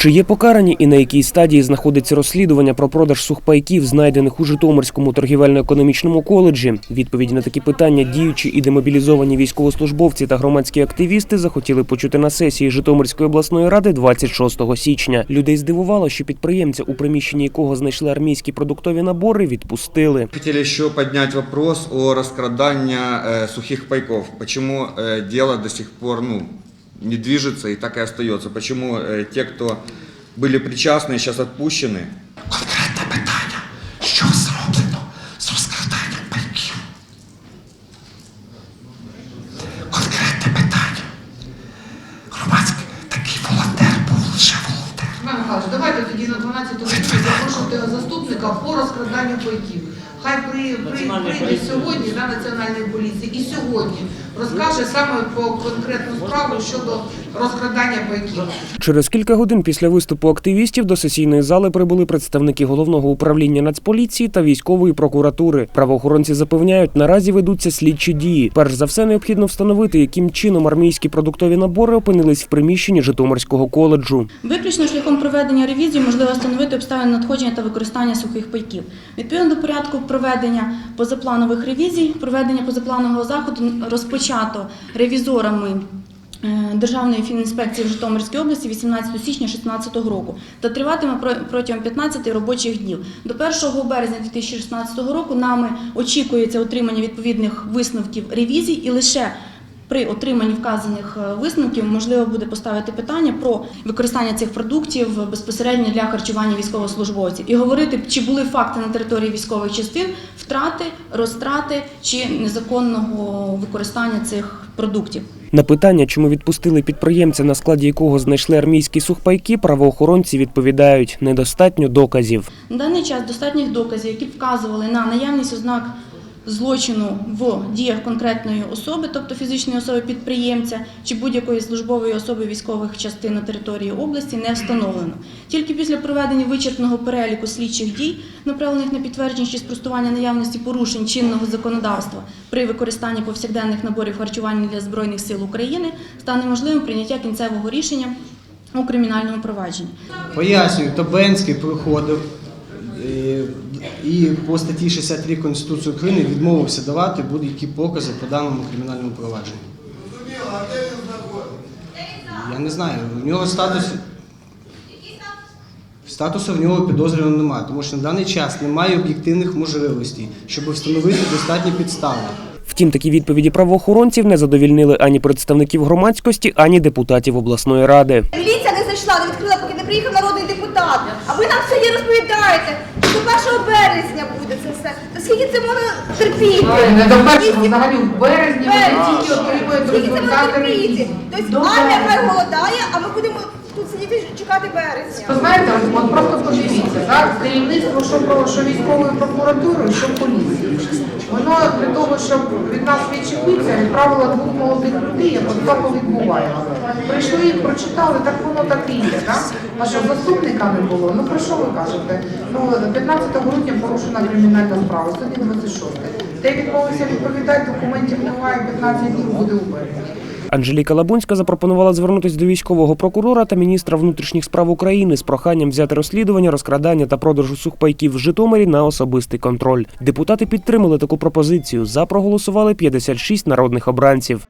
Чи є покарані і на якій стадії знаходиться розслідування про продаж сухпайків, знайдених у Житомирському торгівельно-економічному коледжі? Відповіді на такі питання діючі і демобілізовані військовослужбовці та громадські активісти захотіли почути на сесії Житомирської обласної ради 26 січня. Людей здивувало, що підприємця, у приміщенні якого знайшли армійські продуктові набори, відпустили. Хотели еще поднять вопрос о раскрадании э, сухих пайков. Почему э, дело до сих пор ну, не движется и так и остается? Почему э, те, кто были причастны, сейчас отпущены? Конкретне питання. Що зроблено з розкраданням пайків? Конкретне питання. Громадський такий волонтер був лише волонтер. Іван Михайлович, давайте тоді на 12 годину запрошувати заступника по розкраданню бойків. Хай при, при, прийде сьогодні на національної поліції і сьогодні розкаже саме по конкретну справу щодо розкрадання бойків. Через кілька годин після виступу активістів до сесійної зали прибули представники головного управління Нацполіції та військової прокуратури. Правоохоронці запевняють, наразі ведуться слідчі дії. Перш за все, необхідно встановити, яким чином армійські продуктові набори опинились в приміщенні Житомирського коледжу. Виключно шляхом проведення ревізії можливо встановити обставини надходження та використання сухих пайків. Відповідно до порядку проведення позапланових ревізій, проведення позапланового заходу розпочато ревізорами. е, Державної фінінспекції в Житомирській області 18 січня 2016 року та триватиме про- протягом 15 робочих днів. До 1 березня 2016 року нами очікується отримання відповідних висновків ревізій і лише при отриманні вказаних е, висновків можливо буде поставити питання про використання цих продуктів безпосередньо для харчування військовослужбовців і говорити, чи були факти на території військових частин втрати, розтрати чи незаконного використання цих продуктів. На питання, чому відпустили підприємця, на складі якого знайшли армійські сухпайки, правоохоронці відповідають недостатньо доказів. На даний час достатніх доказів, які б вказували на наявність ознак злочину в діях конкретної особи, тобто фізичної особи підприємця чи будь-якої службової особи військових частин на території області, не встановлено. Тільки після проведення вичерпного переліку слідчих дій, направлених на підтвердження чи спростування наявності порушень чинного законодавства при використанні повсякденних наборів харчування для збройних сил України, стане можливим прийняття кінцевого рішення у кримінальному провадженні. Пояснюю, Табенський проходив е, і по статті 63 Конституції України відмовився давати будь-які покази по даному кримінальному провадженню. Я не знаю, в нього статус. Статусу в нього підозрюваного немає, тому що на даний час немає об'єктивних можливостей, щоб встановити достатні підстави. Втім, такі відповіді правоохоронців не задовільнили ані представників громадськості, ані депутатів обласної ради. Міліція не зайшла, не відкрила, поки не приїхав народний депутат. А ви нам сьогодні розповідаєте, до 1 березня буде це все. То скільки це можна терпіти? Не до першого, взагалі в березні вони тільки отримують Скільки це можна результати терпіти? ревізії. Тобто До армія березня. хай голодає, а ми будемо тут сидіти чекати березня. Ви знаєте, от просто керівництво, що, про- що військової прокуратури, що поліції. Воно для того, щоб від нас відчепитися, відправило двох молодих людей, як от так відбувається. Прийшли, прочитали, так воно так і є, так? А що заступника не було? Ну про що ви кажете? Ну, 15 грудня порушена кримінальна справа, сьогодні 26. Де відмовився відповідати, документів немає, 15 днів буде у. Анжеліка Лабунська запропонувала звернутися до військового прокурора та міністра внутрішніх справ України з проханням взяти розслідування розкрадання та продажу сухпайків в Житомирі на особистий контроль. Депутати підтримали таку пропозицію. За проголосували 56 народних обранців.